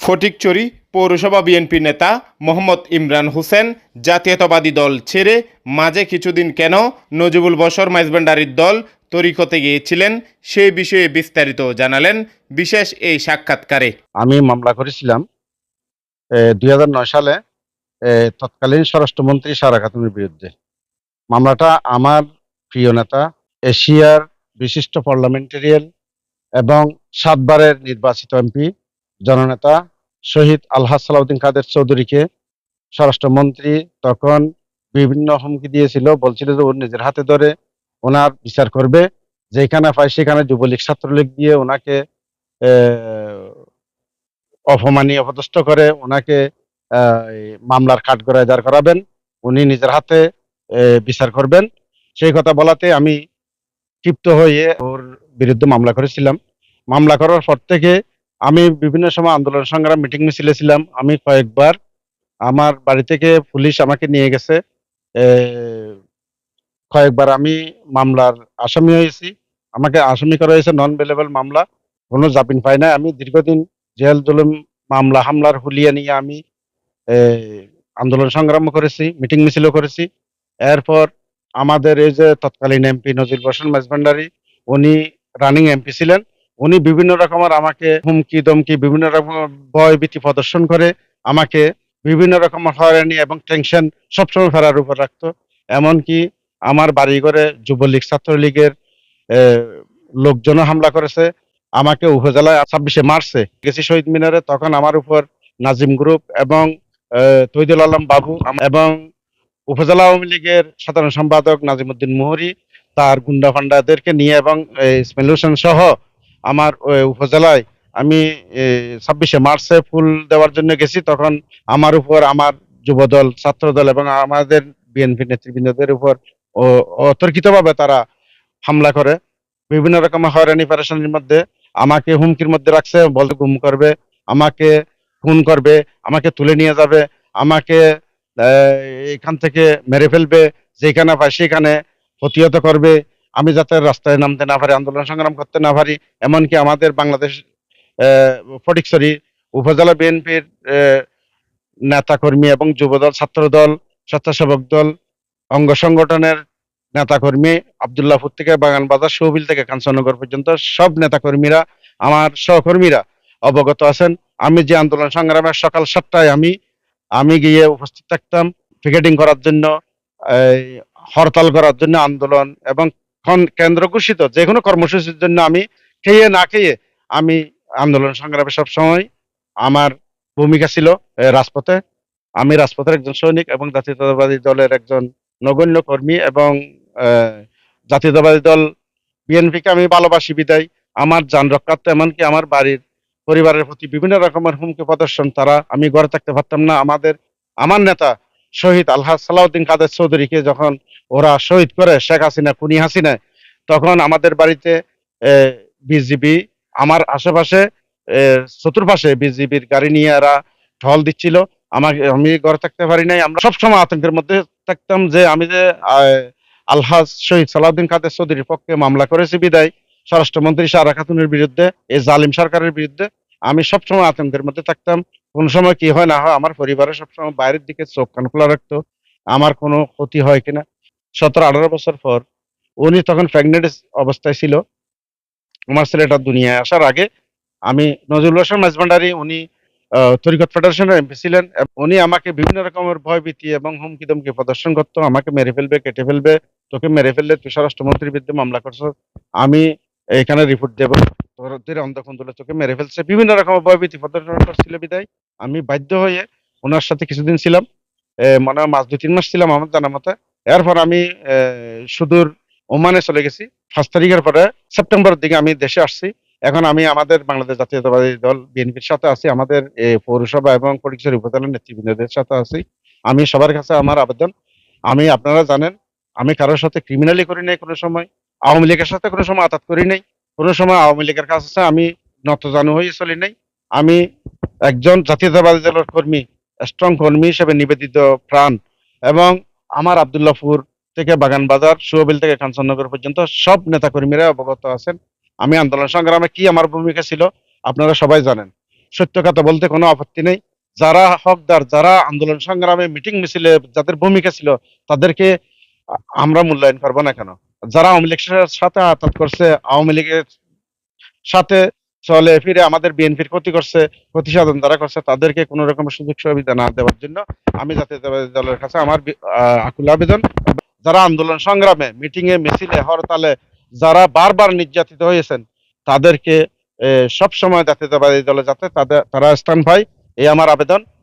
ফটিকচুরি পৌরসভা বিএনপি নেতা মোহাম্মদ ইমরান হোসেন জাতীয়তাবাদী দল ছেড়ে মাঝে কিছুদিন কেন নজিবুল বশর মাইজবান্ডারির দল তরিকতে গিয়েছিলেন সেই বিষয়ে বিস্তারিত জানালেন বিশেষ এই সাক্ষাৎকারে। আমি মামলা করেছিলাম দুই হাজার নয় সালে তৎকালীন স্বরাষ্ট্রমন্ত্রী সারা খাতুনের বিরুদ্ধে। মামলাটা আমার প্রিয় নেতা, এশিয়ার বিশিষ্ট পার্লামেন্টেরিয়ান এবং সাতবারের নির্বাচিত এমপি জননেতা শহীদ আলহাজ সালাউদ্দিন কাদের চৌধুরীকে স্বরাষ্ট্রমন্ত্রী তখন বিভিন্ন হুমকি দিয়েছিল বলছিল যে ও নিজের হাতে ধরে ওনার বিচার করবে যেখানে পায় সেখানে যুবলীগ ছাত্রলীগ দিয়ে ওনাকে আহ, অপমানীয় অপদস্থ করে ওনাকে মামলার কাঠগড়ায় দাঁড় করাবেন উনি নিজের হাতে বিচার করবেন। সেই কথা বলাতে আমি ক্ষিপ্ত হয়ে ওর বিরুদ্ধে মামলা করেছিলাম। মামলা করার পর থেকে আমি বিভিন্ন সময় আন্দোলন সংগ্রাম মিটিং মিছিলে ছিলাম। আমি কয়েকবার আমার বাড়ি থেকে পুলিশ আমাকে নিয়ে গেছে। কয়েকবার আমি মামলার আসামি হয়েছি। আমাকে আসামি করা হয়েছে নন বেলেবল মামলা। কোনো জামিন পাই না আমি দীর্ঘদিন জেল, জুলুম, মামলা, হামলার হুলিয়া নিয়ে আমি আন্দোলন সংগ্রাম করেছি, মিটিং মিছিলও করেছি। এরপর আমাদের এই যে তৎকালীন এমপি নজির বসন মেজভান্ডারি উনি রানিং এমপি ছিলেন। উনি বিভিন্ন রকমের আমাকে হুমকি, দমকি, বিভিন্ন রকম ভয় ভীতি প্রদর্শন করে, আমাকে বিভিন্ন রকমের হয়রানি এবং টেনশন সবসময় ফেরার উপর রাখতো। এমনকি আমার বাড়ি ঘরে যুবলীগ, ছাত্রলীগের লোকজন হামলা করেছে। আমাকে উপজেলায় ছাব্বিশে মার্চে গেছি শহীদ মিনারে, তখন আমার উপর নাজিম গ্রুপ এবং তৈদুল আলম বাবু এবং উপজেলা আওয়ামী লীগের সাধারণ সম্পাদক নাজিমুদ্দিন মোহরি, তার গুন্ডা ফান্ডাদেরকে নিয়ে এবং ইসমাইল হোসেন সহ আমার উপজেলায় আমি ছাব্বিশে মার্চে ফুল দেওয়ার জন্য গেছি। তখন আমার উপর আমার যুবদল, ছাত্রদল এবং আমাদের বিএনপি নেতৃবৃন্দদের উপর অতর্কিতভাবে তারা হামলা করে। বিভিন্ন রকমের হয়রানি প্যারেশানির মধ্যে আমাকে হুমকির মধ্যে রাখছে বলতে গুম করবে, আমাকে খুন করবে, আমাকে তুলে নিয়ে যাবে, আমাকে এখান থেকে মেরে ফেলবে, যেখানে পাই সেখানে প্রতিহত করবে। আমি যাতে রাস্তায় নামতে না পারি, আন্দোলন সংগ্রাম করতে না পারি, এমনকি আমাদের বাংলাদেশ ফটিকছড়ি উপজেলা বিএনপির নেতাকর্মী এবং যুবদল, ছাত্রদল, স্বেচ্ছাসেবক দল, অঙ্গ সংগঠনের নেতাকর্মী আবদুল্লাহপুর থেকে বাগান বাজার, সহবিল থেকে কাঞ্চননগর পর্যন্ত সব নেতাকর্মীরা, আমার সহকর্মীরা অবগত আছেন। আমি যে আন্দোলন সংগ্রামের সকাল সাতটায় আমি আমি গিয়ে উপস্থিত থাকতাম, পিকেটিং করার জন্য হরতাল করার জন্য আন্দোলন এবং কেন্দ্র ঘোষিত যে কোনো কর্মসূচির জন্য আমি খেয়ে না খেয়ে আমি আন্দোলন সংগ্রামে সবসময় আমার ভূমিকা ছিল রাজপথে। আমি রাজপথের একজন সৈনিক এবং জাতীয়তাবাদী দলের একজন নগণ্য কর্মী এবং জাতীয়তাবাদী দল বিএনপিকে আমি ভালোবাসি, বিদায়। আমার যান রক্ষার্থে এমনকি আমার বাড়ির পরিবারের প্রতি বিভিন্ন রকমের হুমকি প্রদর্শন, তারা আমি ঘরে থাকতে পারতাম না। আমাদের, আমার নেতা শহীদ আলহাজ সালাউদ্দিন কাদের চৌধুরীকে যখন ওরা শহীদ করে, শেখ হাসিনা, খুনি হাসিনা। তখন আমাদের বাড়িতে বিজিবি, আমার আশেপাশে চতুর্পাশে বিজিবির গাড়ি নিয়ে এরা ঢল দিচ্ছিল। আমাকে, আমি ঘরে থাকতে পারি নাই। আমরা সবসময় আতঙ্কের মধ্যে থাকতাম যে আমি যে আলহাজ শহীদ সালাউদ্দিন কাদের চৌধুরীর পক্ষে মামলা করেছি বিদায়, স্বরাষ্ট্রমন্ত্রী সারা খাতুনের বিরুদ্ধে এই জালিম সরকারের বিরুদ্ধে, আমি সবসময় আতঙ্কের মধ্যে থাকতাম। কোন সময় কি হয় না হয়, আমার পরিবারের সবসময় বাইরের দিকে চোখ কান খোলা রাখতো। আমার কোনো ক্ষতি হয় কিনা সতেরো, আঠারো বছর পর উনি তখন প্রেগনেন্ট অবস্থায় ছিল। আমার ছেলেটা দুনিয়ায় আসার আগে আমি নজরুল হোসেন মাঝভান্ডারি উনি তরিকত ফেডারেশনের এমপি ছিলেন। উনি আমাকে বিভিন্ন রকমের ভয় ভয়ভীতি এবং হুমকি দমকি প্রদর্শন করতো। আমাকে মেরে ফেলবে, কেটে ফেলবে, তোকে মেরে ফেললে তুই স্বরাষ্ট্রমন্ত্রীর বিরুদ্ধে মামলা করছ। আমি এখানে রিপোর্ট দেবো। তোর তোকে মেরে ফেলছে। বিভিন্ন রকমের ভয়ভীতি প্রদর্শন করছিল বিদায়। আমি বাধ্য হয়ে ওনার সাথে কিছুদিন ছিলাম। মনে মাস দুই, তিন মাস ছিলাম আমার জানা মতে। এরপর আমি সুদূর ওমানে চলে গেছি। পাঁচ তারিখের পরে সেপ্টেম্বরের দিকে আমি দেশে আসছি। এখন আমি আমাদের বাংলাদেশ জাতীয়তাবাদী দল, বিএনপির সাথে আছি। আমাদের পৌরসভা এবং পরিচয় উপজেলার নেতৃবৃন্দদের সাথে আছি। আমি সবার কাছে আমার আবেদন। আমি, আপনারা জানেন, আমি কারোর সাথে ক্রিমিনালি করি নাই কোনো সময়, আওয়ামী লীগের সাথে কোনো সময় আঘাত করি নাই। কোনো সময় আওয়ামী লীগের কাছে আমি নত নতজানু হয়ে চলি নাই। আমি একজন জাতীয়তাবাদী দলের কর্মী স্ট্রং কর্মী হিসেবে নিবেদিত প্রাণ। এবং আমার আবদুল্লাহপুর থেকে বাগান বাজার সুহবিল থেকে কাঞ্চননগর পর্যন্ত সব নেতাকর্মীরা অবগত আছেন। আমি আন্দোলন সংগ্রামে কি আমার ভূমিকা ছিল, আপনারা সবাই জানেন। সত্য কথা বলতে কোনো আপত্তি নেই। যারা হকদার, যারা আন্দোলন সংগ্রামে মিটিং মিছিলে যাদের ভূমিকা ছিল, তাদেরকে আমরা মূল্যায়ন করব না কেন? যারা আওয়ামী লীগের সাথে আঘাত করছে, আওয়ামী লীগের সাথে চলে ফিরে আমাদের বিএনপির ক্ষতি করছে ক্ষতি সাধন করছে, তাদেরকে কোনো রকম সুযোগ সুবিধা না দেওয়ার জন্য আমি জাতীয়তাবাদী দলের কাছে আমার আকুল আবেদন। যারা আন্দোলন সংগ্রামে মিটিং এ মিছিলে, হরতালে যারা বারবার নির্যাতিত হয়েছেন, তাদেরকে সব সময় জাতীয়তাবাদী দলে যাতে তাদের তারা স্থান পায়, এই আমার আবেদন।